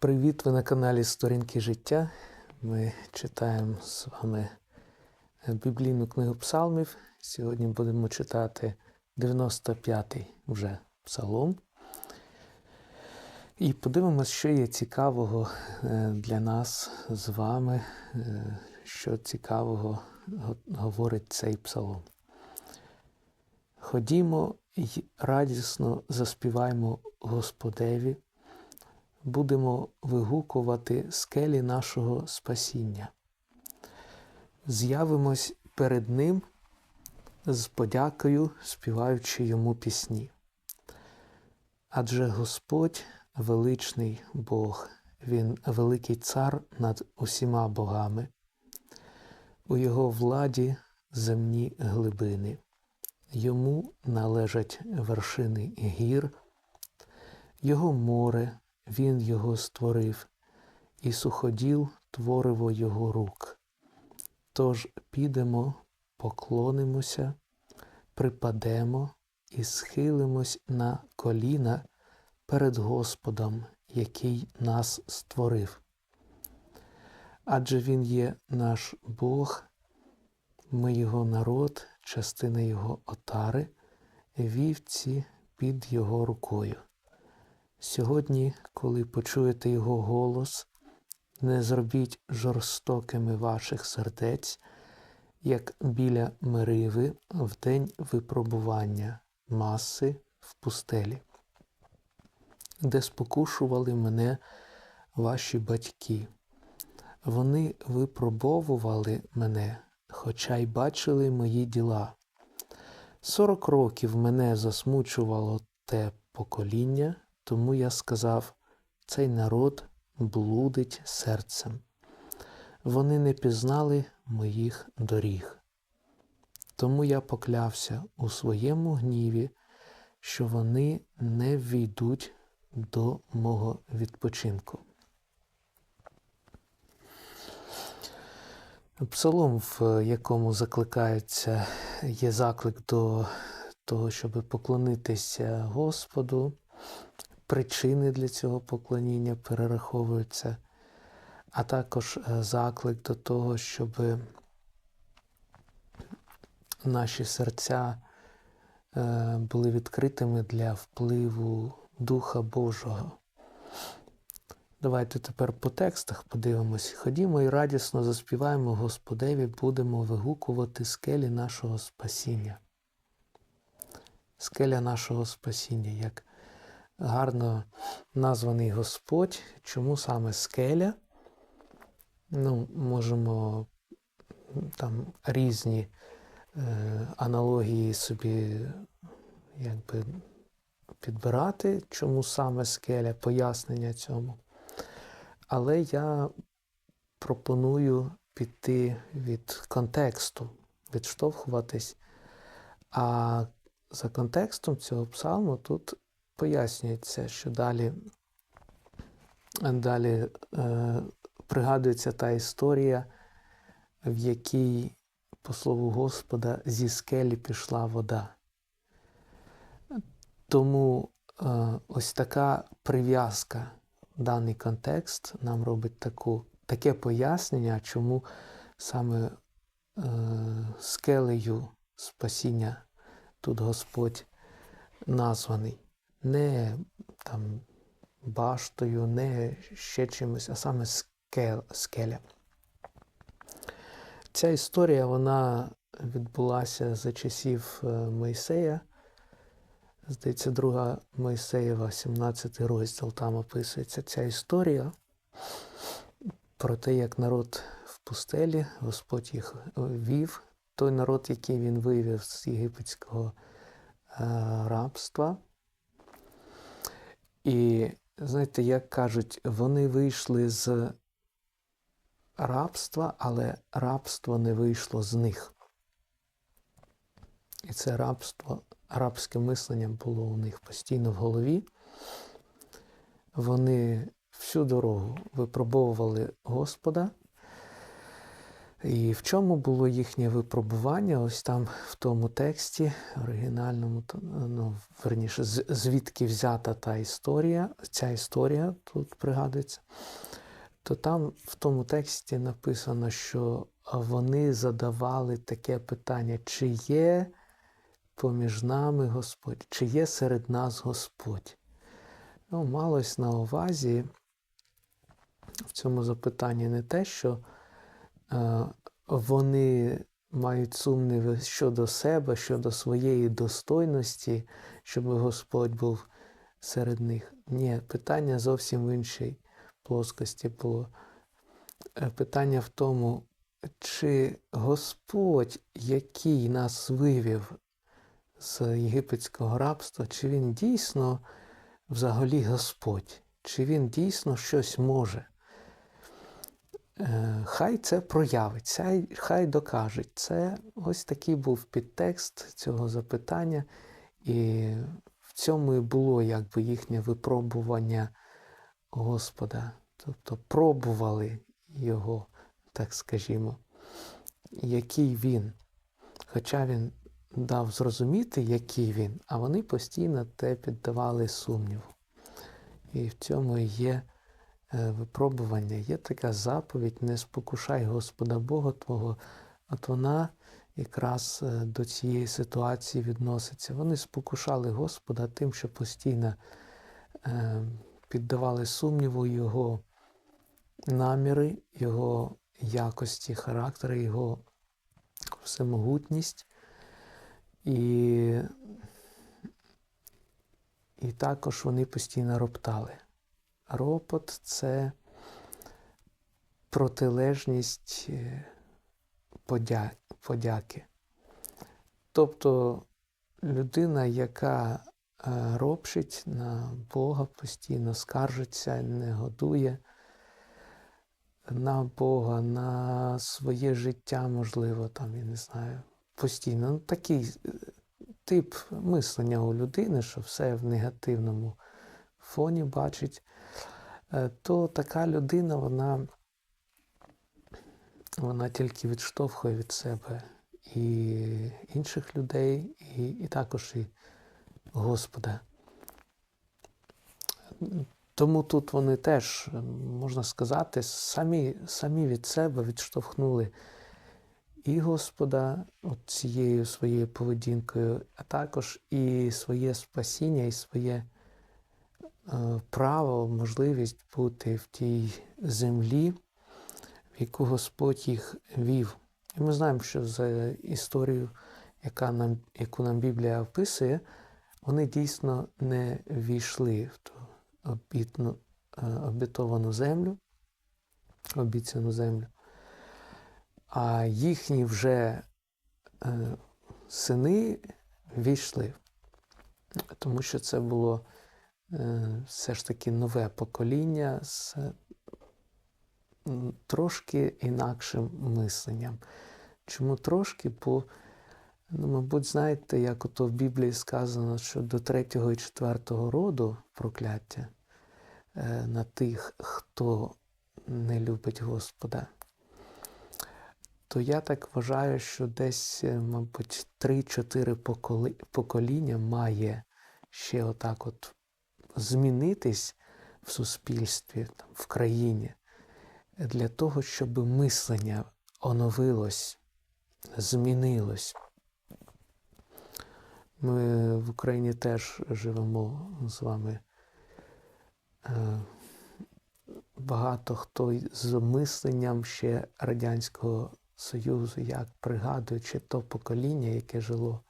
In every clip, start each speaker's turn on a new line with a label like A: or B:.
A: Привіт! Ви на каналі Сторінки життя. Ми читаємо з вами біблійну книгу псалмів. Сьогодні будемо читати 95-й вже псалом. І подивимось, що є цікавого е, для нас з вами, е, що цікавого говорить цей псалом. Ходімо й радісно заспіваймо Господеві будемо вигукувати скелі нашого спасіння. З'явимось перед Ним з подякою, співаючи йому пісні. Адже Господь величний Бог, Він великий цар над усіма богами, у Його владі земні глибини, йому належать вершини гір, Його море, він його створив, і суходіл твориво його рук. Тож підемо, поклонимося, припадемо і схилимось на коліна перед Господом, який нас створив. Адже Він є наш Бог, ми Його народ, частина Його отари, вівці під Його рукою. Сьогодні, коли почуєте Його голос, не зробіть жорстокими ваших сердець, як біля Мериви в день випробування маси в пустелі, де спокушували мене ваші батьки. Вони випробовували мене, хоча й бачили мої діла. Сорок років мене засмучувало те покоління, тому я сказав: цей народ блудить серцем. Вони не пізнали моїх доріг. Тому я поклявся у своєму гніві, що вони не війдуть до мого відпочинку. Псалом, в якому закликається, є заклик до того, щоб поклонитися Господу. Причини для цього поклоніння перераховуються, а також е, заклик до того, щоб наші серця е, були відкритими для впливу Духа Божого. Давайте тепер по текстах подивимось. Ходімо і радісно заспіваємо Господеві, будемо вигукувати скелі нашого спасіння. Скеля нашого спасіння, як гарно названий Господь. Чому саме скеля? Ну, можемо там різні е, аналогії собі якби підбирати, чому саме скеля, пояснення цьому. Але я пропоную піти від контексту, відштовхуватись. А за контекстом цього псалму тут пояснюється, що далі, далі е, пригадується та історія, в якій, по слову Господа, зі скелі пішла вода. Тому е, ось така прив'язка, даний контекст нам робить таку, таке пояснення, чому саме е, скелею спасіння тут Господь названий. Не там баштою, не ще чимось, а саме скел, скеля. Ця історія вона відбулася за часів е, Мойсея. Здається, друга Мойсеєва, 17 розділ, там описується ця історія про те, як народ в пустелі, Господь їх вів, той народ, який він вивів з єгипетського е, рабства. І, знаєте, як кажуть, вони вийшли з рабства, але рабство не вийшло з них. І це рабство, рабське мислення було у них постійно в голові. Вони всю дорогу випробовували Господа, І в чому було їхнє випробування? Ось там в тому тексті оригінальному, ну, верніше, звідки взята та історія, ця історія тут пригадується, то там в тому тексті написано, що вони задавали таке питання, чи є поміж нами Господь, чи є серед нас Господь. Ну, Малось на увазі в цьому запитанні не те, що вони мають сумніви щодо себе, щодо своєї достойності, щоб Господь був серед них. Ні, питання зовсім в іншій плоскості було. Е, питання в тому, чи Господь, який нас вивів з єгипетського рабства, чи він дійсно взагалі Господь, чи він дійсно щось може. Е, хай це проявиться, хай докажуть. Це ось такий був підтекст цього запитання, і в цьому і було якби їхнє випробування Господа. Тобто пробували його, так скажімо, який він. Хоча він дав зрозуміти, який він, а вони постійно те піддавали сумніву. І в цьому є е, випробування, є така заповідь: не спокушай Господа Бога Твого, от вона якраз е, до цієї ситуації відноситься. Вони спокушали Господа тим, що постійно е, піддавали сумніву Його наміри, Його якості, характери, Його всемогутність. І і також вони постійно роптали. Ропот це протилежність е, подяки. Тобто людина, яка е, ропшить на Бога, постійно скаржиться, не годує на Бога, на своє життя, можливо, там, я не знаю, постійно. Ну, Такий е, тип мислення у людини, що все в негативному фоні бачить, то така людина, вона вона тільки відштовхує від себе і інших людей, і, і також і Господа. Тому тут вони теж, можна сказати, самі самі від себе відштовхнули і Господа от цією своєю поведінкою, а також і своє спасіння, і своє е, право, можливість бути в тій землі, в яку Господь їх вів. І ми знаємо, що за історію, яка нам, яку нам Біблія описує, вони дійсно не війшли в ту обітну, е, обітовану землю, обіцяну землю а їхні вже е, сини війшли, тому що це було е, все ж таки нове покоління з трошки інакшим мисленням. Чому трошки? Бо, ну, мабуть, знаєте, як ото в Біблії сказано, що до третього і четвертого роду прокляття е, на тих, хто не любить Господа то я так вважаю, що десь, е, мабуть, 3-4 покоління має ще отак от змінитись в суспільстві, в країні, для того, щоб мислення оновилось, змінилось. Ми в Україні теж живемо з вами. Е, багато хто з мисленням ще радянського Союзу, як пригадуючи то покоління, яке жило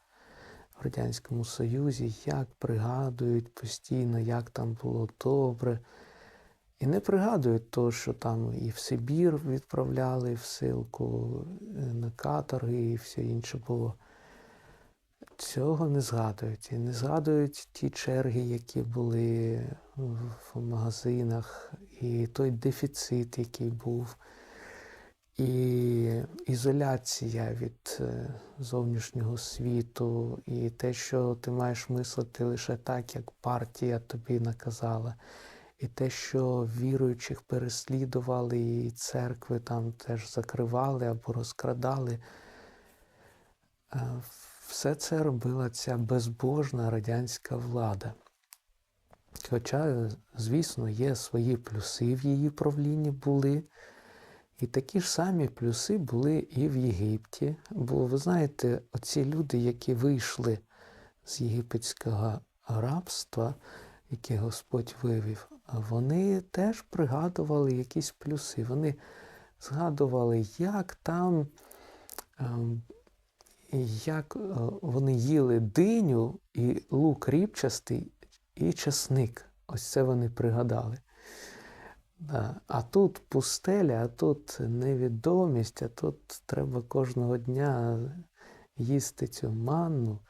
A: Радянському Союзі, як пригадують постійно, як там було добре. І не пригадують то, що там і в Сибір відправляли в силку е, на каторги і все інше було. Цього не згадують. І не згадують ті черги, які були в магазинах, і той дефіцит, який був і ізоляція від е, зовнішнього світу, і те, що ти маєш мислити лише так, як партія тобі наказала. і те, що віруючих переслідували, і церкви там теж закривали або розкрадали. Е, все це робила ця безбожна радянська влада. Хоча, звісно, є свої плюси в її правлінні були. І такі ж самі плюси були і в Єгипті. Бо ви знаєте, оці люди, які вийшли з єгипетського рабства, яке Господь вивів, вони теж пригадували якісь плюси. Вони згадували, як там, ем, як е, вони їли диню і лук рібчастий і часник. Ось це вони пригадали. А тут пустеля, а тут невідомість, а тут треба кожного дня їсти цю манну,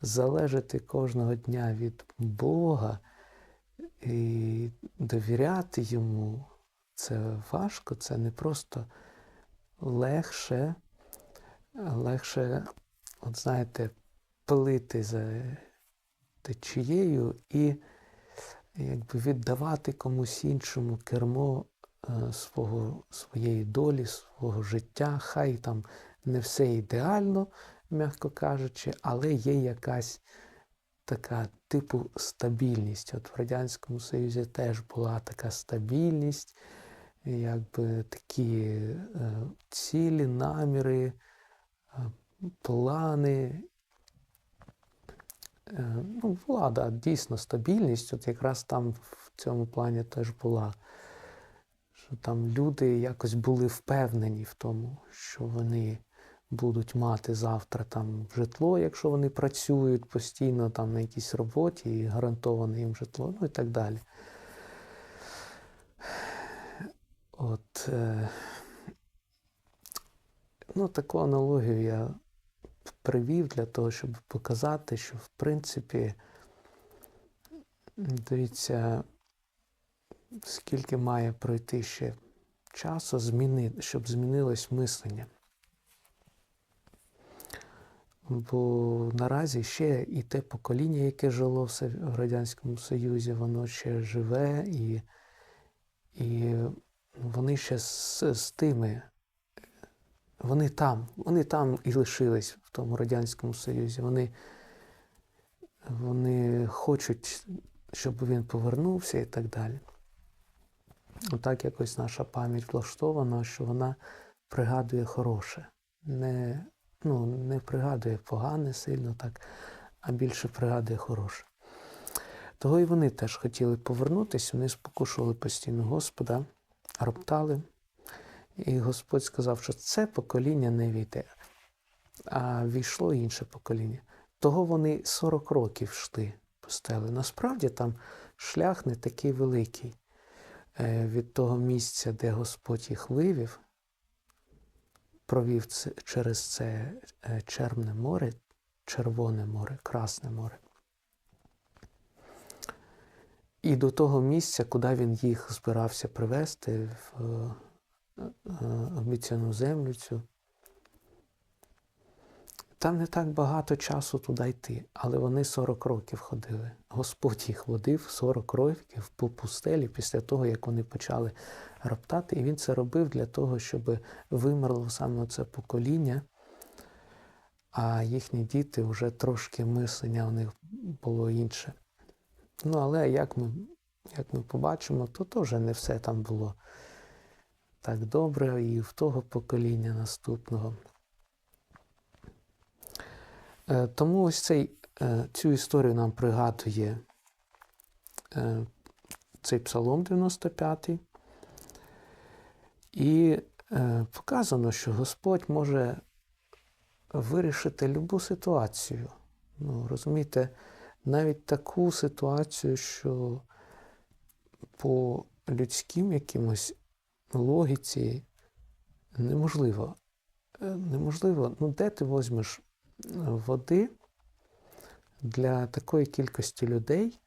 A: залежати кожного дня від Бога і довіряти йому. Це важко, це не просто легше, легше, от знаєте, пилити за течією і якби віддавати комусь іншому кермо е, свого, своєї долі, свого життя. Хай там не все ідеально, м'яко кажучи, але є якась така типу стабільність. От в Радянському Союзі теж була така стабільність, якби такі е, цілі, наміри, е, плани. Е, ну, влада дійсно стабільність, от якраз там в цьому плані теж була. Що там люди якось були впевнені в тому, що вони будуть мати завтра там житло, якщо вони працюють постійно там на якійсь роботі і гарантоване їм житло, ну і так далі. От, е, ну, таку аналогію я привів для того, щоб показати, що в принципі, дивіться, скільки має пройти ще часу, щоб змінилось мислення. Бо наразі ще і те покоління, яке жило в Радянському Союзі, воно ще живе, і і вони ще з, з тими вони там, вони там і лишились в тому Радянському Союзі. Вони вони хочуть, щоб він повернувся і так далі. Отак якось наша пам'ять влаштована, що вона пригадує хороше, не ну, не пригадує погане сильно так, а більше пригадує хороше. Того і вони теж хотіли повернутися, вони спокушували постійно Господа, роптали. І Господь сказав, що це покоління не війде, а війшло інше покоління. Того вони 40 років йшли по стелі. Насправді там шлях не такий великий. Е, від того місця, де Господь їх вивів, провів через це е, Червне море, Червоне море, Красне море. І до того місця, куди він їх збирався привезти, в обіцяну землю цю. Там не так багато часу туди йти, але вони 40 років ходили. Господь їх водив 40 років по пустелі після того, як вони почали роптати. І він це робив для того, щоб вимерло саме це покоління, а їхні діти вже трошки мислення у них було інше. Ну, але як ми як ми побачимо, то теж не все там було так добре і в того покоління наступного. Е, тому ось цей, е, цю історію нам пригадує е, цей Псалом 95. І показано, що Господь може вирішити любу ситуацію. Ну, Розумієте, навіть таку ситуацію, що по людським якимось логіці неможливо. Е, неможливо, ну де ти візьмеш е, води для такої кількості людей,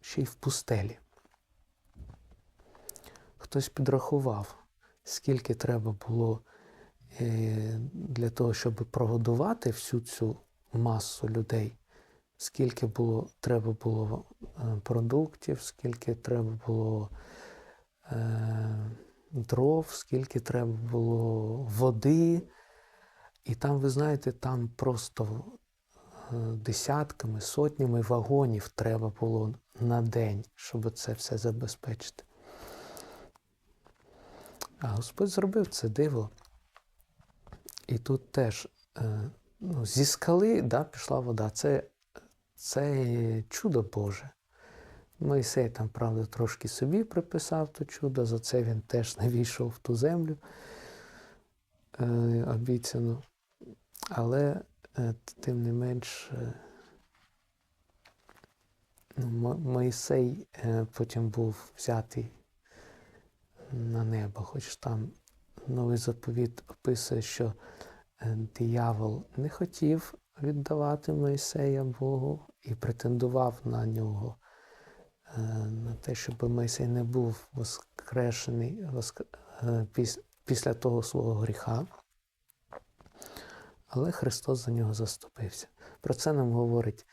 A: ще й в пустелі. Хтось підрахував, скільки треба було е, для того, щоб прогодувати всю цю масу людей. скільки було, треба було продуктів, скільки треба було е, дров, скільки треба було води. І там, ви знаєте, там просто е, десятками, сотнями вагонів треба було на день, щоб це все забезпечити. А Господь зробив це диво. І тут теж е, ну, зі скали да, пішла вода. Це, це чудо Боже. Мойсей там, правда, трошки собі приписав то чудо, за це він теж не війшов в ту землю е, обіцяну. Але е, тим не менш, е, ну, Мойсей е, потім був взятий на небо, хоч там новий заповіт описує, що е, диявол не хотів віддавати Мойсея Богу і претендував на нього, на те, щоб Мойсей не був воскрешений воск- е, після того свого гріха. Але Христос за нього заступився. Про це нам говорить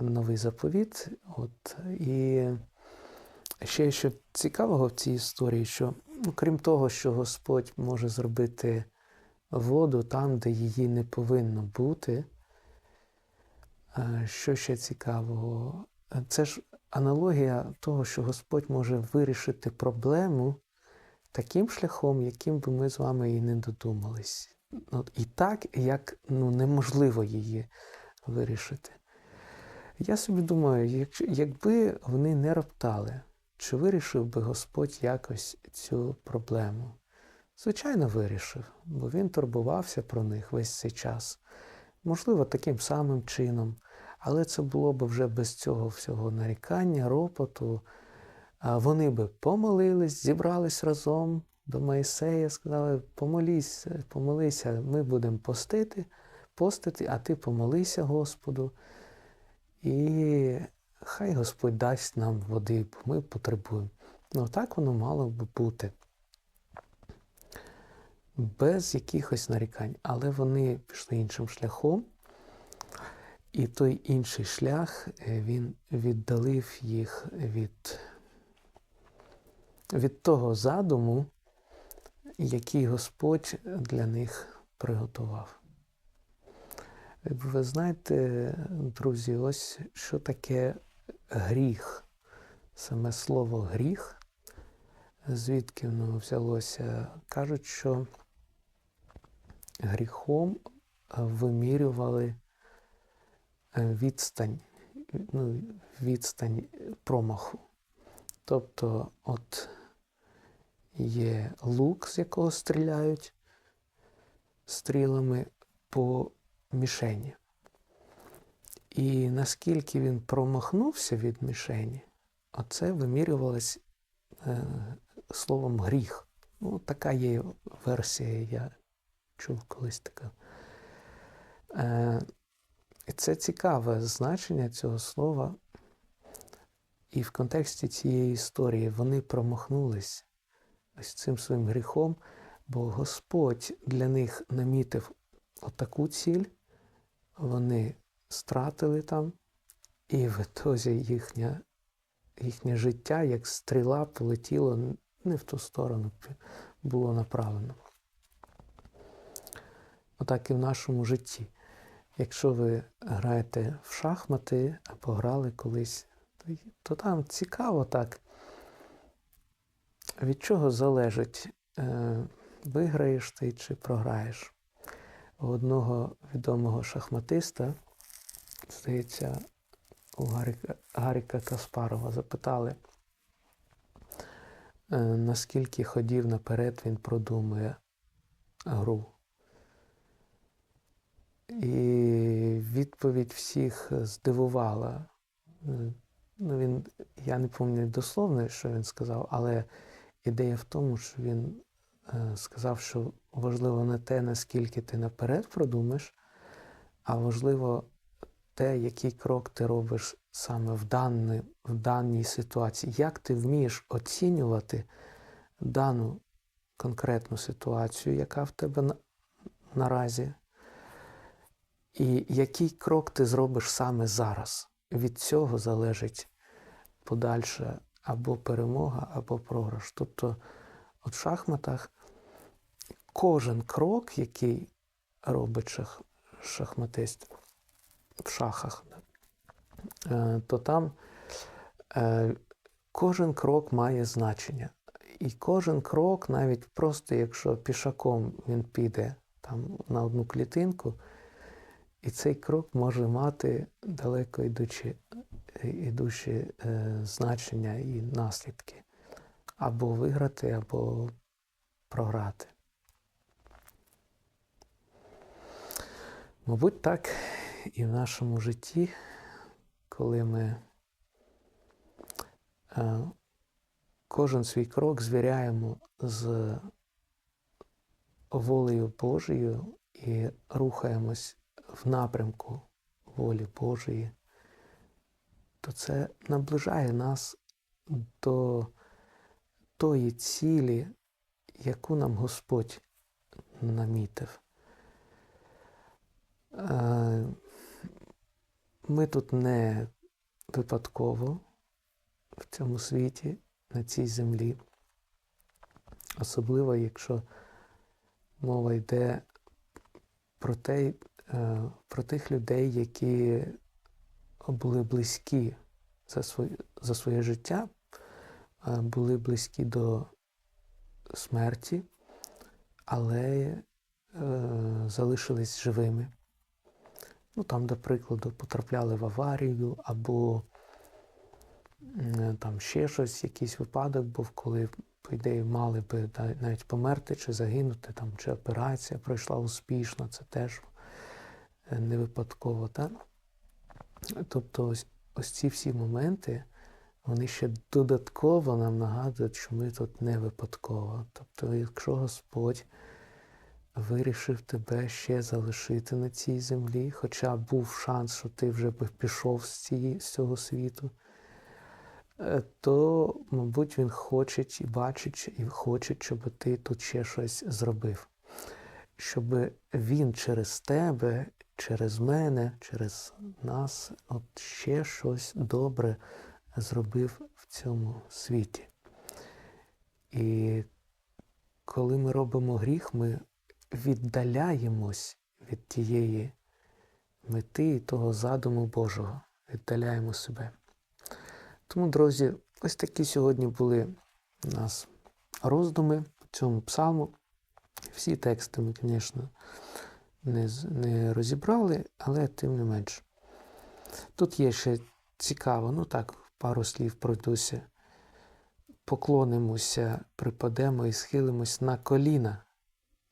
A: новий заповіт. От, і ще що цікавого в цій історії, що ну, крім того, що Господь може зробити воду там, де її не повинно бути, е, що ще цікавого, це ж аналогія того, що Господь може вирішити проблему таким шляхом, яким би ми з вами і не додумались. От, і так, як ну, неможливо її вирішити. Я собі думаю, якби вони не роптали, чи вирішив би Господь якось цю проблему? Звичайно, вирішив, бо він турбувався про них весь цей час. Можливо, таким самим чином, але це було б вже без цього всього нарікання, ропоту. Вони би помолились, зібрались разом до Моїсея, сказали: помолись, помолися, ми будемо постити, постити, а ти помолися Господу. І хай Господь дасть нам води, бо ми потребуємо. Ну так воно мало б бути. Без якихось нарікань. Але вони пішли іншим шляхом. І той інший шлях е, він віддалив їх від, від того задуму, який Господь для них приготував. Ви знаєте, друзі, ось що таке гріх. Саме слово гріх, звідки воно взялося, кажуть, що гріхом вимірювали відстань, ну, відстань промаху. Тобто, от є лук, з якого стріляють стрілами по мішені. І наскільки він промахнувся від мішені, оце вимірювалось е, словом гріх. Ну, така є версія, я чув колись така. Е, і це цікаве значення цього слова. І в контексті цієї історії вони промахнулись ось цим своїм гріхом, бо Господь для них намітив отаку ціль, вони стратили там, і в ітозі їхнє, їхнє життя, як стріла, полетіло не в ту сторону, було направлено. Отак і в нашому житті. Якщо ви граєте в шахмати або грали колись, то там цікаво так, від чого залежить, виграєш ти чи програєш. У одного відомого шахматиста, здається, у Гаріка, Гаріка Каспарова запитали, наскільки ходів наперед він продумує гру. І відповідь всіх здивувала. Ну, він, Я не пам'ятаю дословно, що він сказав, але ідея в тому, що він е, сказав, що важливо не те, наскільки ти наперед продумаєш, а важливо те, який крок ти робиш саме в, даній, в даній ситуації, як ти вмієш оцінювати дану конкретну ситуацію, яка в тебе на, наразі. І який крок ти зробиш саме зараз? Від цього залежить подальша або перемога, або програш. Тобто, от в шахматах кожен крок, який робить шах, шахматист в шахах, е, то там е, кожен крок має значення. І кожен крок, навіть просто якщо пішаком він піде там на одну клітинку, і цей крок може мати далеко йдучі, йдучі е, значення і наслідки. Або виграти, або програти. Мабуть, так і в нашому житті, коли ми е, кожен свій крок звіряємо з волею Божою і рухаємось в напрямку волі Божої, то це наближає нас до тої цілі, яку нам Господь намітив. Е, ми тут не випадково в цьому світі, на цій землі, особливо якщо мова йде про те, про тих людей, які були близькі за своє, за своє життя, е, були близькі до смерті, але е, залишились живими. Ну, там, до прикладу, потрапляли в аварію, або там ще щось, якийсь випадок був, коли, по ідеї, мали би навіть померти чи загинути, там, чи операція пройшла успішно, це теж е, не випадково. Так? Тобто ось, ось ці всі моменти, вони ще додатково нам нагадують, що ми тут не випадково. Тобто, якщо Господь вирішив тебе ще залишити на цій землі, хоча був шанс, що ти вже пішов з, цієї, з цього світу, е, то, мабуть, він хоче і бачить, і хоче, щоб ти тут ще щось зробив. Щоб він через тебе, через мене, через нас от ще щось добре зробив в цьому світі. І коли ми робимо гріх, ми віддаляємось від тієї мети і того задуму Божого, віддаляємо себе. Тому, друзі, ось такі сьогодні були у нас роздуми по цьому псалму. Всі тексти ми, звісно, не не розібрали, але тим не менш. Тут є ще цікаво, ну так, пару слів пройдуся. Поклонимося, припадемо і схилимось на коліна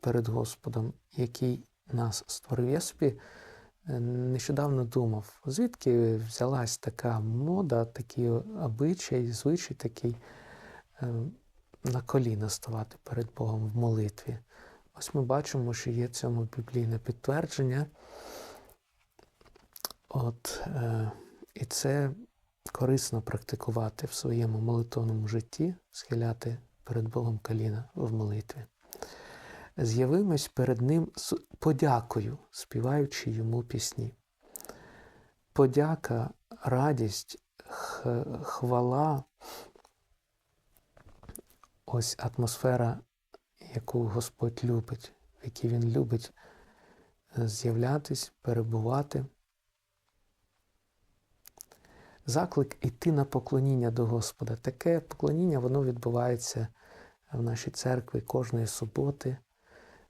A: перед Господом, який нас створив. Я собі е, нещодавно думав, звідки взялась така мода, такі обичай, звичай такий е, на коліна ставати перед Богом в молитві. Ось ми бачимо, що є цьому біблійне підтвердження. От, е, І це корисно практикувати в своєму молитовному житті, схиляти перед Богом коліна в молитві з'явимось перед Ним з подякою, співаючи йому пісні. Подяка, радість, хвала, ось атмосфера, яку Господь любить, в якій Він любить е, з'являтись, перебувати. Заклик іти на поклоніння до Господа. Таке поклоніння воно відбувається в нашій церкві кожної суботи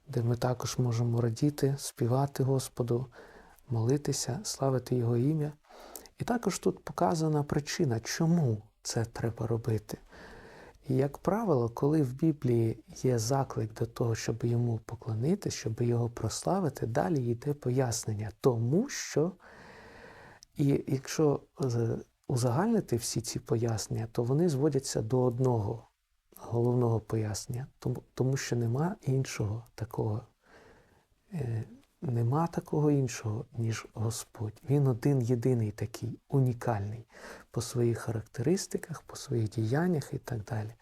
A: де ми також можемо радіти, співати Господу, молитися, славити Його ім'я. І також тут показана причина, чому це треба робити. Як правило, коли в Біблії є заклик до того, щоб йому поклонитися, щоб його прославити, далі йде пояснення, тому що, і якщо узагальнити всі ці пояснення, то вони зводяться до одного головного пояснення, тому, тому що нема іншого такого, е, нема такого іншого, ніж Господь. Він один єдиний такий, унікальний по своїх характеристиках, по своїх діяннях і так далі.